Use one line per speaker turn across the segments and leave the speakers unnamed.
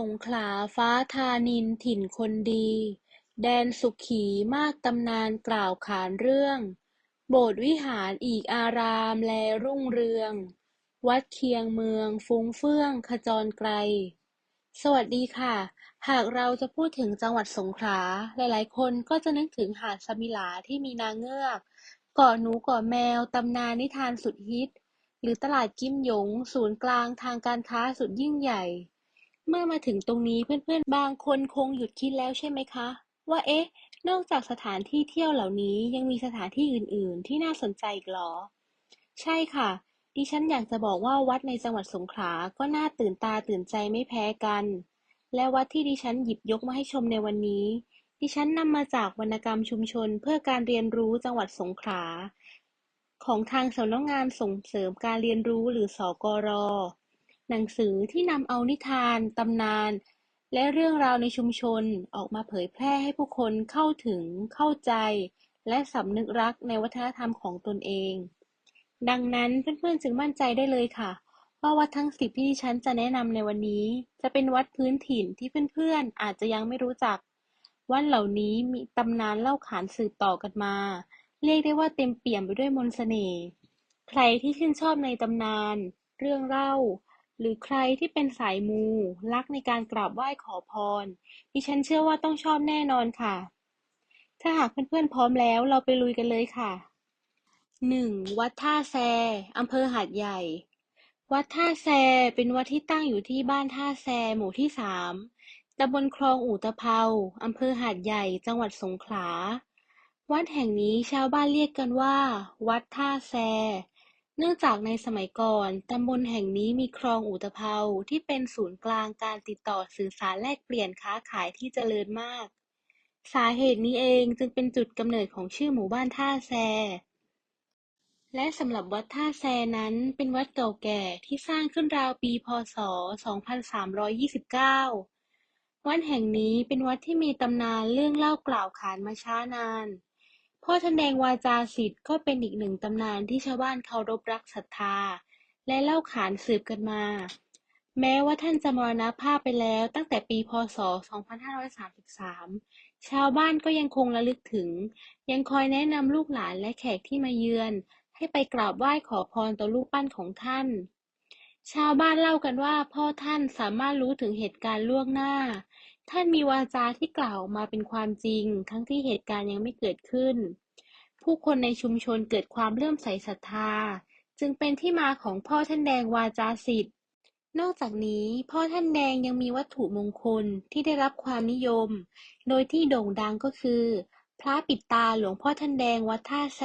สงขลาฟ้าธานินทร์ถิ่นคนดี แดนสุขีมากตำนานกล่าวขานเรื่อง โบสถ์วิหารอีกอารามแลรุ่งเรือง วัดเคียงเมืองฟุ้งเฟื่องขจรไกล สวัสดีค่ะ หากเราจะพูดถึงจังหวัดสงขลา หลายๆ คนก็จะนึกถึงหาดสมิลาที่มีนางเงือก เกาะหนูเกาะแมวตำนานนิทานสุดฮิต หรือตลาดกิมหยง ศูนย์กลางทางการค้าสุดยิ่งใหญ่ เมื่อมาถึงตรงนี้ เพื่อน ๆ บางคนคงหยุดคิดแล้วใช่ไหมคะ ว่า เอ๊ะ นอกจากสถานที่เที่ยวเหล่านี้ ยังมีสถานที่อื่น ๆ ที่น่าสนใจอีกหรอ ใช่ค่ะ ดิฉันอยากจะบอกว่าวัดในจังหวัดสงขลาก็น่าตื่นตาตื่นใจไม่แพ้กัน และวัดที่ดิฉันหยิบยกมาให้ชมในวันนี้ ดิฉันนำมาจากวรรณกรรมชุมชนเพื่อการเรียนรู้จังหวัดสงขลาของทางสำนักงานส่งเสริมการเรียนรู้หรือสกร หนังสือที่นำเอานิทาน ตำนาน และเรื่องราวในชุมชนออกมาเผยแพร่ให้ผู้คนเข้าถึง เข้าใจ และสำนึกรักในวัฒนธรรมของตนเอง ดังนั้นเพื่อนๆจึงมั่นใจได้เลยค่ะว่าวัดทั้งสิบที่ฉันจะแนะนำในวันนี้ จะเป็นวัดพื้นถิ่นที่เพื่อนๆอาจจะยังไม่รู้จัก วัดเหล่านี้มีตำนานเล่าขานสืบต่อกันมา เรียกได้ว่าเต็มเปี่ยมไปด้วยมนต์เสน่ห์ใครที่ชื่นชอบในตำนาน เรื่องเล่า หรือใครที่เป็นสายมู รักในการกราบไหว้ขอพร ดิฉันเชื่อว่าต้องชอบแน่นอนค่ะ ถ้าหากเพื่อนๆพร้อมแล้วเราไปลุยกันเลยค่ะหนึ่งวัดท่าแซอำเภอหาดใหญ่ วัดท่าแซเป็นวัดที่ตั้งอยู่ที่บ้านท่าแซหมู่ที่สามตำบลคลองอู่ตะเภาอำเภอหาดใหญ่ จังหวัดสงขลา วัดแห่งนี้ชาวบ้านเรียกกันว่า วัดท่าแซ เนื่องจากในสมัยก่อน ตำบลแห่งนี้มีคลองอู่ตะเภาที่เป็นศูนย์กลางการติดต่อสื่อสารแลกเปลี่ยนค้าขายที่เจริญมาก สาเหตุนี้เองจึงเป็นจุดกำเนิดของชื่อหมู่บ้านท่าแซ และสำหรับวัดท่าแซนั้นเป็นวัดเก่าแก่ที่สร้างขึ้นราวปี พ.ศ.2329 วัดแห่งนี้เป็นวัดที่มีตำนานเรื่องเล่ากล่าวขานมาช้านาน พ่อท่านแดงวาจาศิษย์ก็เป็นอีกหนึ่งตำนานที่ชาวบ้านเคารพรักศรัทธา และเล่าขานสืบกันมา แม้ว่าท่านจะมรณภาพไปแล้วตั้งแต่ปีพ.ศ.2533 ชาวบ้านก็ยังคงระลึกถึง ยังคอยแนะนำลูกหลานและแขกที่มาเยือน ให้ไปกราบไหว้ขอพรต่อรูปปั้นของท่าน ชาวบ้านเล่ากันว่าพ่อท่านสามารถรู้ถึงเหตุการณ์ล่วงหน้า ท่านมีวาจาที่กล่าวออกมาเป็นความจริง ทั้งที่เหตุการณ์ยังไม่เกิดขึ้น ผู้คนในชุมชนเกิดความเลื่อมใสศรัทธา จึงเป็นที่มาของพ่อท่านแดงวาจาศิษย์นอกจากนี้พ่อท่านแดงยังมีวัตถุมงคลที่ได้รับความนิยม โดยที่โด่งดังก็คือ พระปิดตาหลวงพ่อท่านแดงวัดท่าแซ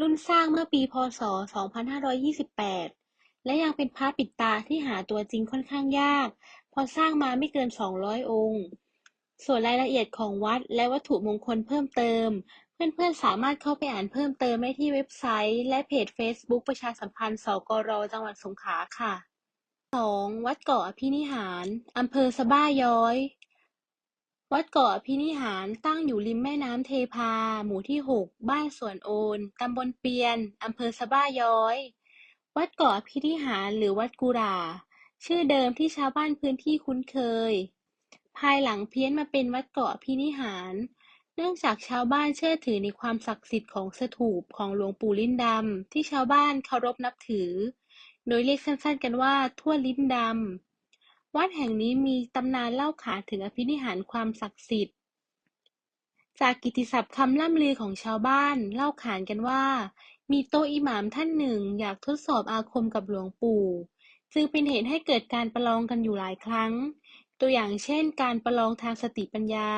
รุ่นสร้างเมื่อปีพ.ศ.2528 และยังเป็นพระปิดตาที่หาตัวจริงค่อนข้างยาก พราะสร้างมาไม่เกิน 200 องค์ ส่วนรายละเอียดของวัดและวัตถุมงคลเพิ่มเติม เพื่อนๆ สามารถเข้าไปอ่านเพิ่มเติมได้ที่เว็บไซต์และเพจเฟซบุ๊กประชาสัมพันธ์ สกร จังหวัดสงขลาค่ะสองวัดเกาะอภินิหารอำเภอสะบ้าย้อย วัดเกาะอภินิหารตั้งอยู่ริมแม่น้ำเทพา หมู่ที่ 6 บ้านสวนโอนตำบลเปียนอำเภอสะบ้าย้อย วัดเกาะอภินิหารหรือวัดกุร่า ชื่อเดิมที่ชาวบ้านพื้นที่คุ้นเคย ภายหลังเพี้ยนมาเป็นวัดเกาะอภินิหาร เนื่องจากชาวบ้านเชื่อถือในความศักดิ์สิทธิ์ของสถูปของหลวงปู่ลิ้นดำที่ชาวบ้านเคารพนับถือ โดยเรียกสั้นๆกันว่าทั่วลิ้นดำ วัดแห่งนี้มีตำนานเล่าขานถึงอภินิหารความศักดิ์สิทธิ์จากกิติศัพท์คำล่ำลือของชาวบ้านเล่าขานกันว่า มีโตอิหม่ามท่านหนึ่งอยากทดสอบอาคมกับหลวงปู่ จึงเป็นเหตุให้เกิดการประลองกันอยู่หลายครั้ง ตัวอย่างเช่น การประลองทางสติปัญญา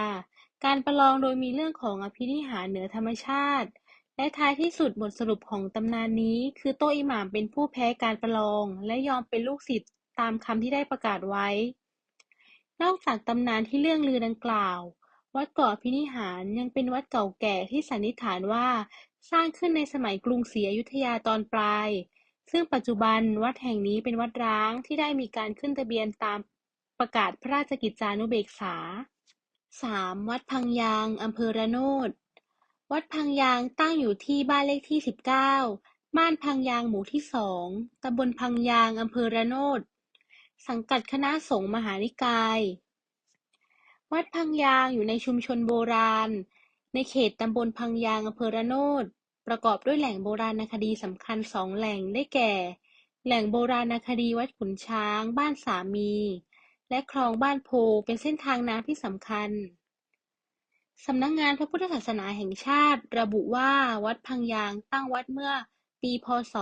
การประลองโดยมีเรื่องของอภินิหารเหนือธรรมชาติ และท้ายที่สุดบทสรุปของตำนานนี้ คือโตอิหม่ามเป็นผู้แพ้การประลอง และยอมเป็นลูกศิษย์ตามคำที่ได้ประกาศไว้ นอกจากตำนานที่เรื่องลือดังกล่าว วัดเกาะอภินิหารยังเป็นวัดเก่าแก่ที่สันนิษฐานว่า สร้างขึ้นในสมัยกรุงศรีอยุธยาตอนปลาย ซึ่งปัจจุบันวัดแห่งนี้เป็นวัดร้างที่ได้มีการขึ้นทะเบียนตามประกาศพระราชกิจจานุเบกษาสามวัดพังยางอำเภอระโนด วัดพังยางตั้งอยู่ที่บ้านเลขที่ 19 บ้านพังยางหมู่ที่สองตำบลพังยางอำเภอระโนด สังกัดคณะสงฆ์มหานิกาย วัดพังยางอยู่ในชุมชนโบราณ ในเขตตำบลพังยางอำเภอระโนด ประกอบด้วยแหล่งโบราณคดีสำคัญสองแหล่ง ได้แก่ แหล่งโบราณคดีวัดขุนช้าง บ้านสามี และคลองบ้านโพ เป็นเส้นทางน้ำที่สำคัญสำนักงานพระพุทธศาสนาแห่งชาติ ระบุว่าวัดพังยางตั้งวัดเมื่อปีพ.ศ.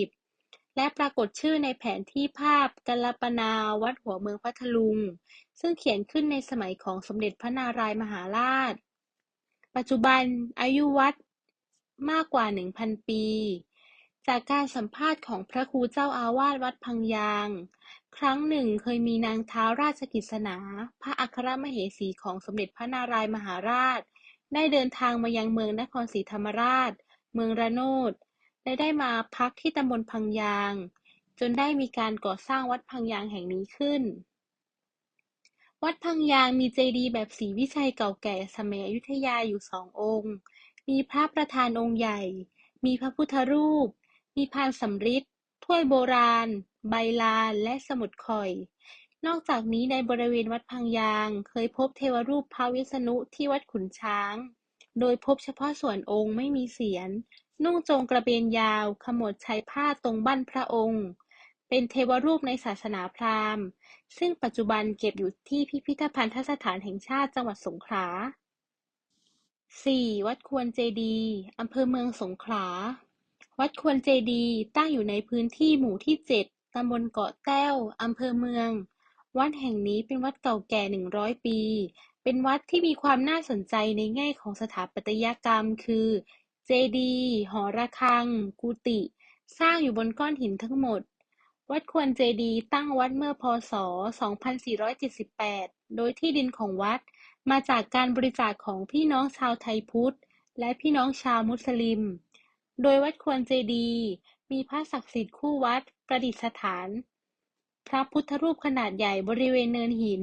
1380 และปรากฏชื่อในแผนที่ภาพกัลปนาวัดหัวเมืองพัทลุง ซึ่งเขียนขึ้นในสมัยของสมเด็จพระนารายมหาราช ปัจจุบันอายุวัด มากกว่า1,000ปี จากการสัมภาษณ์ของพระครูเจ้าอาวาสวัดพังยาง ครั้งหนึ่งเคยมีนางท้าวราชกิษณา พระอัครมเหสีของสมเด็จพระนารายมหาราช ได้เดินทางมายังเมืองนครศรีธรรมราช เมืองระโนด และได้มาพักที่ตำบลพังยาง จนได้มีการก่อสร้างวัดพังยางแห่งนี้ขึ้นวัดพังยางมีเจดีย์แบบศรีวิชัยเก่าแก่สมัยอยุธยาอยู่สององค์ มีพระประธานองค์ใหญ่ มีพระพุทธรูป มีพานสำริด ถ้วยโบราณ ใบลาน และสมุดข่อย นอกจากนี้ในบริเวณวัดพังยาง เคยพบเทวรูปพระวิษณุที่วัดขุนช้าง โดยพบเฉพาะส่วนองค์ไม่มีเสียร นุ่งโจงกระเบนยาว ขมวดชัยผ้าตรงบั้นพระองค์ เป็นเทวรูปในศาสนาพราหมณ์ ซึ่งปัจจุบันเก็บอยู่ที่พิพิธภัณฑสถานแห่งชาติจังหวัดสงขลา สี่ วัดควรเจดี อำเภอเมืองสงขลา วัดควรเจดี ตั้งอยู่ในพื้นที่หมู่ที่เจ็ดตำบลเกาะแต้ว อำเภอเมือง วัดแห่งนี้เป็นวัดเก่าแก่หนึ่งร้อยปี เป็นวัดที่มีความน่าสนใจในแง่ของสถาปัตยกรรม คือ เจดี หอระฆัง กุฏิ สร้างอยู่บนก้อนหินทั้งหมด วัดควรเจดี ตั้งวัดเมื่อพ.ศ.2478 โดยที่ดินของวัด มาจากการบริจาคของพี่น้องชาวไทยพุทธ และพี่น้องชาวมุสลิม โดยวัดควรเจดี มีพระศักดิ์สิทธิ์คู่วัดประดิษฐาน พระพุทธรูปขนาดใหญ่บริเวณเนินหิน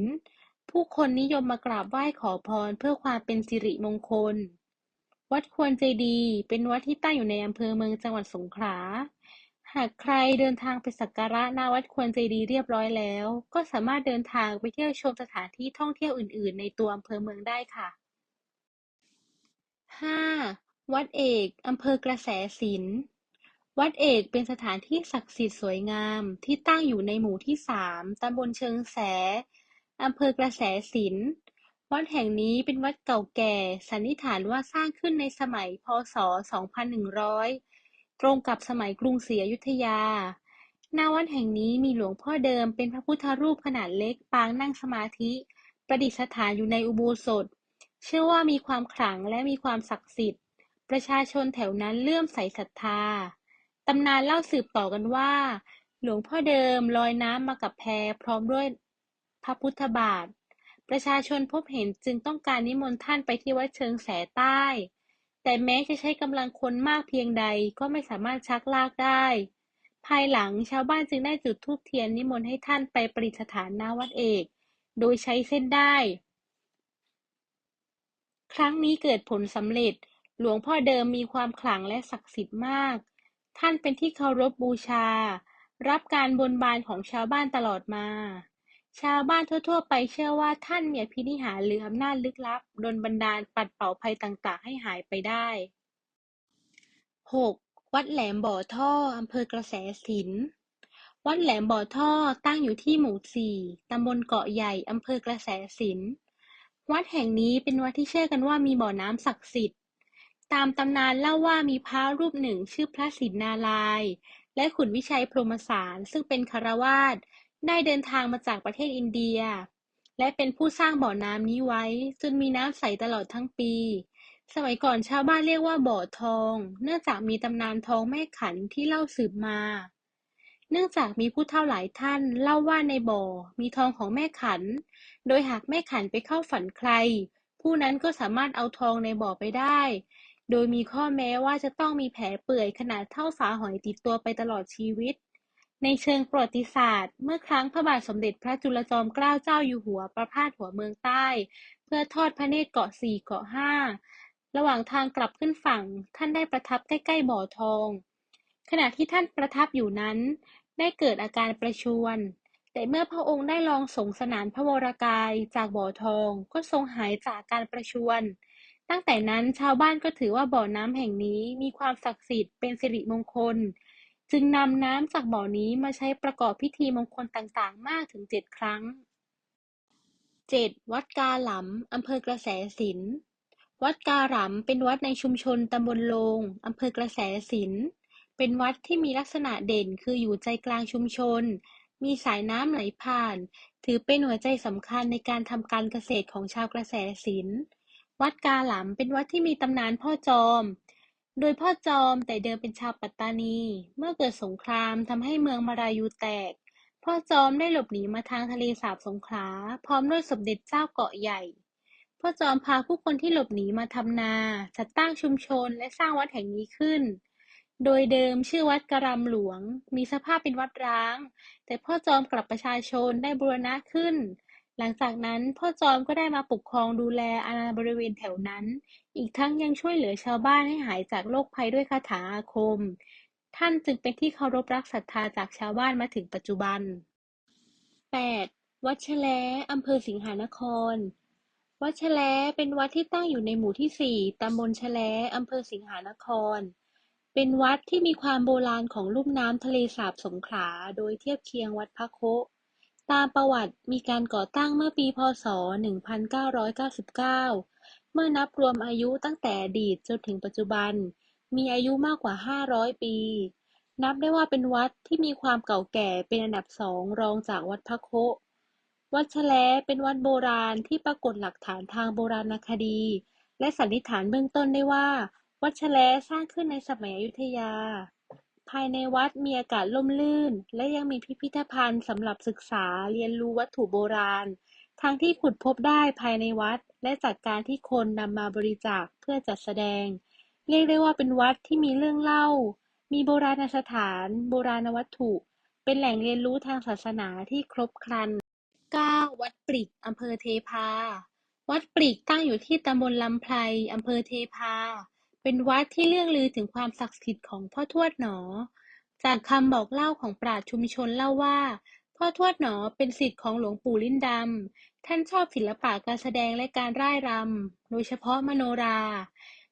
ผู้คนนิยมมากราบไหว้ขอพรเพื่อความเป็นสิริมงคล วัดควรเจดี เป็นวัดที่ตั้งอยู่ในอำเภอเมืองจังหวัดสงขลา หากใครเดินทางไปสักการะณ วัดควรเจดีย์เรียบร้อยแล้ว ก็สามารถเดินทางไปเที่ยวชมสถานที่ท่องเที่ยวอื่น ๆ ในตัวอำเภอเมืองได้ค่ะห้าวัดเอกอำเภอกระแสสิน วัดเอกเป็นสถานที่ศักดิ์สิทธิ์สวยงามที่ตั้งอยู่ในหมู่ที่สามตำบลเชิงแสอำเภอกระแสสิน วัดแห่งนี้เป็นวัดเก่าแก่ สันนิษฐานว่าสร้างขึ้นในสมัย พ.ศ.2100 ตรงกับสมัยกรุงศรีอยุธยาณวัดแห่งนี้มีหลวงพ่อเดิมเป็นพระพุทธรูปขนาดเล็กปางนั่งสมาธิ ประดิษฐานอยู่ในอุโบสถ เชื่อว่ามีความขลังและมีความศักดิ์สิทธิ์ ประชาชนแถวนั้นเลื่อมใสศรัทธา ตำนานเล่าสืบต่อกันว่า หลวงพ่อเดิมลอยน้ำมากับแพพร้อมด้วยพระพุทธบาท ประชาชนพบเห็นจึงต้องการนิมนต์ท่านไปที่วัดเชิงแสใต้ แต่แม้จะใช้กำลังคนมากเพียงใดก็ไม่สามารถชักลากได้ ภายหลังชาวบ้านจึงได้จุดธูปเทียนนิมนต์ให้ท่านไปประดิษฐานณวัดเอก โดยใช้เส้นได้ ครั้งนี้เกิดผลสำเร็จ หลวงพ่อเดิมมีความขลังและศักดิ์สิทธิ์มาก ท่านเป็นที่เคารพบูชา รับการบนบานของชาวบ้านตลอดมา ชาวบ้านทั่ว ๆ ไปเชื่อว่าท่านมีอภินิหารหรืออำนาจลึกลับ ดลบันดาลปัดเป่าภัยต่าง ๆ ให้หายไปได้ หก วัดแหลมบ่อท่อ อำเภอกระแสสินวัดแหลมบ่อท่อตั้งอยู่ที่หมู่สี่ ตำบลเกาะใหญ่ อำเภอกระแสสินวัดแห่งนี้เป็นวัดที่เชื่อกันว่ามีบ่อน้ำศักดิ์สิทธิ์ ตามตำนานเล่าว่ามีพระรูปหนึ่งชื่อพระสินนารายณ์และขุนวิชัยพรหมสารซึ่งเป็นคฤหัสถ์ ได้เดินทางมาจากประเทศอินเดีย และเป็นผู้สร้างบ่อน้ำนี้ไว้ จนมีน้ำใสตลอดทั้งปี สมัยก่อนชาวบ้านเรียกว่าบ่อทอง เนื่องจากมีตำนานทองแม่ขันที่เล่าสืบมา เนื่องจากมีผู้เฒ่าหลายท่านเล่าว่าในบ่อมีทองของแม่ขัน โดยหากแม่ขันไปเข้าฝันใคร ผู้นั้นก็สามารถเอาทองในบ่อไปได้ โดยมีข้อแม้ว่าจะต้องมีแผลเปื่อยขนาดเท่าฝาหอยติดตัวไปตลอดชีวิต ในเชิงประวัติศาสตร์ เมื่อครั้งพระบาทสมเด็จพระจุลจอมเกล้าเจ้าอยู่หัวประพาสหัวเมืองใต้ เพื่อทอดพระเนตรเกาะสี่เกาะห้าระหว่างทางกลับขึ้นฝั่ง ท่านได้ประทับใกล้ๆบ่อทอง ขณะที่ท่านประทับอยู่นั้น ได้เกิดอาการประชวรแต่เมื่อพระองค์ได้ลองสงสนานพระวรกายจากบ่อทองก็ทรงหายจากการประชวรตั้งแต่นั้นชาวบ้านก็ถือว่าบ่อน้ำแห่งนี้มีความศักดิ์สิทธิ์เป็นสิริมงคล จึงนำน้ำจากบ่อนี้มาใช้ประกอบพิธีมงคลต่าง ๆ มากถึงเจ็ดครั้งเจ็ดวัดกาหลำอำเภอกระแสสินธุ์วัดกาหลำเป็นวัดในชุมชนตำบลโลงอำเภอกระแสสินธุ์เป็นวัดที่มีลักษณะเด่นคืออยู่ใจกลางชุมชน มีสายน้ำไหลผ่าน ถือเป็นหัวใจสำคัญในการทำการเกษตรของชาวกระแสสินธุ์วัดกาหลำเป็นวัดที่มีตำนานพ่อจอม โดยพ่อจอม แต่เดิมเป็นชาวปัตตานี เมื่อเกิดสงครามทำให้เมืองมารายูแตก พ่อจอมได้หลบหนีมาทางทะเลสาบสงขลา พร้อมด้วยสมเด็จเจ้าเกาะใหญ่ พ่อจอมพาผู้คนที่หลบหนีมาทำนา จัดตั้งชุมชนและสร้างวัดแห่งนี้ขึ้น โดยเดิมชื่อวัดกระรำหลวง มีสภาพเป็นวัดร้าง แต่พ่อจอมกลับประชาชนได้บูรณะขึ้น หลังจากนั้นพ่อจอมก็ได้มาปกครองดูแลอาณาบริเวณแถวนั้น อีกทั้งยังช่วยเหลือชาวบ้านให้หายจากโรคภัยด้วยคาถาอาคม ท่านจึงเป็นที่เคารพรักศรัทธาจากชาวบ้านมาถึงปัจจุบัน 8. วัดแชแลอำเภอสิงหานคร วัดแชแลเป็นวัดที่ตั้งอยู่ในหมู่ที่ 4ตำบลแชแลอำเภอสิงหานคร เป็นวัดที่มีความโบราณของลุ่มน้ำทะเลสาบสงขลา โดยเทียบเคียงวัดพระโคตามประวัติมีการก่อตั้งเมื่อปี พ.ศ.1999 เมื่อนับรวมอายุตั้งแต่อดีตจนถึงปัจจุบัน มีอายุมากกว่า 500 ปี นับได้ว่าเป็นวัดที่มีความเก่าแก่เป็นอันดับสองรองจากวัดพระโควัดแชแลเป็นวัดโบราณที่ปรากฏหลักฐานทางโบราณคดี และสันนิษฐานเบื้องต้นได้ว่า วัดแชแลสร้างขึ้นในสมัยอยุธยา ภายในวัดมีอากาศร่มรื่น และยังมีพิพิธภัณฑ์สำหรับศึกษาเรียนรู้วัตถุโบราณ ทั้งที่ขุดพบได้ภายในวัด และจากการที่คนนำมาบริจาคเพื่อจัดแสดง เรียกได้ว่าเป็นวัดที่มีเรื่องเล่า มีโบราณสถาน โบราณวัตถุ เป็นแหล่งเรียนรู้ทางศาสนาที่ครบครัน 9. วัดปริกอำเภอเทพา วัดปริกตั้งอยู่ที่ตำบลลำไพรอำเภอเทพา เป็นวัดที่เรื่องลือถึงความศักดิ์สิทธิ์ของพ่อทวดหนอ จากคำบอกเล่าของปราชญ์ชุมชนเล่าว่า พ่อทวดหนอเป็นศิษย์ของหลวงปู่ลิ้นดำ ท่านชอบศิลปะการแสดงและการร่ายรำ โดยเฉพาะมโนรา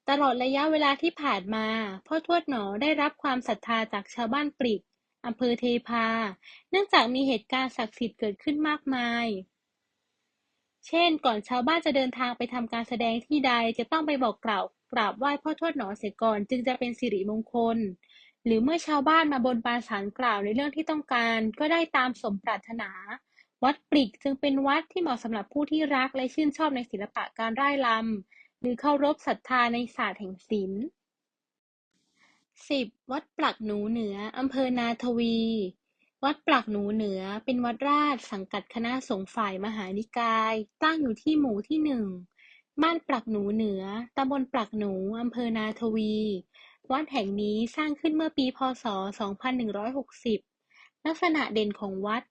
ตลอดระยะเวลาที่ผ่านมา พ่อทวดหนอได้รับความศรัทธาจากชาวบ้านปริกอำเภอเทพา เนื่องจากมีเหตุการณ์ศักดิ์สิทธิ์เกิดขึ้นมากมาย เช่น ก่อนชาวบ้านจะเดินทางไปทำการแสดงที่ใดจะต้องไปบอกกล่าวกราบไหว้พ่อทวดหนอเสียก่อนจึงจะเป็นสิริมงคล หรือเมื่อชาวบ้านมาบนบานศาลกล่าวในเรื่องที่ต้องการ ก็ได้ตามสมปรารถนา วัดปริกจึงเป็นวัดที่เหมาะสำหรับผู้ที่รักและชื่นชอบในศิลปะการร่ายรำ หรือเคารพศรัทธาในศาสตร์แห่งศิลป์ 10. วัดปลักหนูเหนืออำเภอนาทวี วัดปลักหนูเหนือเป็นวัดราชสังกัดคณะสงฆ์ฝ่ายมหานิกาย ตั้งอยู่ที่หมู่ที่หนึ่งบ้านปลักหนูเหนือตำบลปลักหนูอำเภอนาทวี วัดแห่งนี้สร้างขึ้นเมื่อปี พ.ศ.2160 ลักษณะเด่นของวัด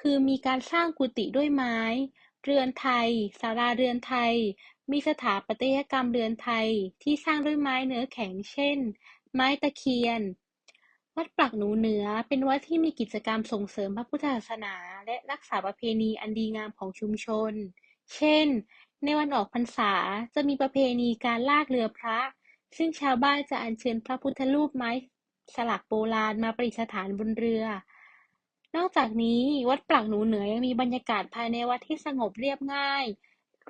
คือมีการสร้างกุฏิด้วยไม้ เรือนไทย ศาลาเรือนไทย มีสถาปัตยกรรมเรือนไทยที่สร้างด้วยไม้เนื้อแข็ง เช่น ไม้ตะเคียน วัดปลักหนูเหนือเป็นวัดที่มีกิจกรรมส่งเสริมพระพุทธศาสนา และรักษาประเพณีอันดีงามของชุมชน เช่น ในวันออกพรรษาจะมีประเพณีการลากเรือพระ ซึ่งชาวบ้านจะอัญเชิญพระพุทธรูปไม้สลักโบราณมาประดิษฐานบนเรือ นอกจากนี้ วัดปลักหนูเหนือยังมีบรรยากาศภายในวัดที่สงบเรียบง่าย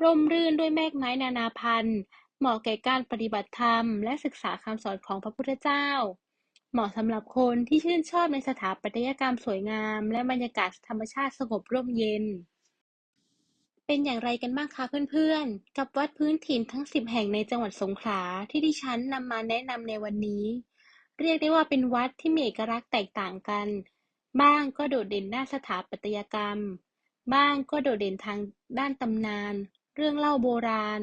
ร่มรื่นด้วยแมกไม้นานาพันธุ์ เหมาะแก่การปฏิบัติธรรม และศึกษาคำสอนของพระพุทธเจ้า เหมาะสำหรับคนที่ชื่นชอบในสถาปัตยกรรมสวยงาม และบรรยากาศธรรมชาติสงบร่มเย็น เป็นอย่างไรกันบ้างคะเพื่อนๆ กับวัดพื้นถิ่นทั้ง 10 แห่งในจังหวัดสงขลาที่ดิฉันนำมาแนะนำในวันนี้ เรียกได้ว่าเป็นวัดที่มีเอกลักษณ์แตกต่างกัน บ้างก็โดดเด่นด้านสถาปัตยกรรม บ้างก็โดดเด่นทางด้านตำนาน เรื่องเล่าโบราณ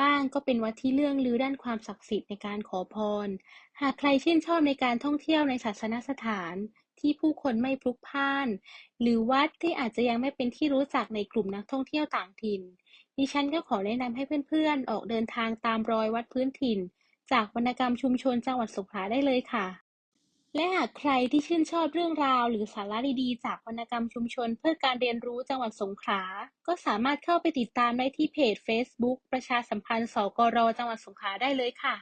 บ้างก็เป็นวัดที่เรื่องลือด้านความศักดิ์สิทธิ์ในการขอพร หากใครชื่นชอบในการท่องเที่ยวในศาสนสถานที่ผู้คนไม่พลุกพล่าน หรือวัดที่อาจจะยังไม่เป็นที่รู้จักในกลุ่มนักท่องเที่ยวต่างถิ่น ดิฉันก็ขอแนะนำให้เพื่อนๆ ออกเดินทางตามรอยวัดพื้นถิ่น จากวรรณกรรมชุมชนจังหวัดสงขลาได้เลยค่ะ และหากใครที่ชื่นชอบเรื่องราวหรือสาระดี ๆ จากวรรณกรรมชุมชนเพื่อการเรียนรู้จังหวัดสงขลา ก็สามารถเข้าไปติดตามได้ที่เพจเฟซบุ๊กประชาสัมพันธ์ สกร จังหวัดสงขลาได้เลยค่ะ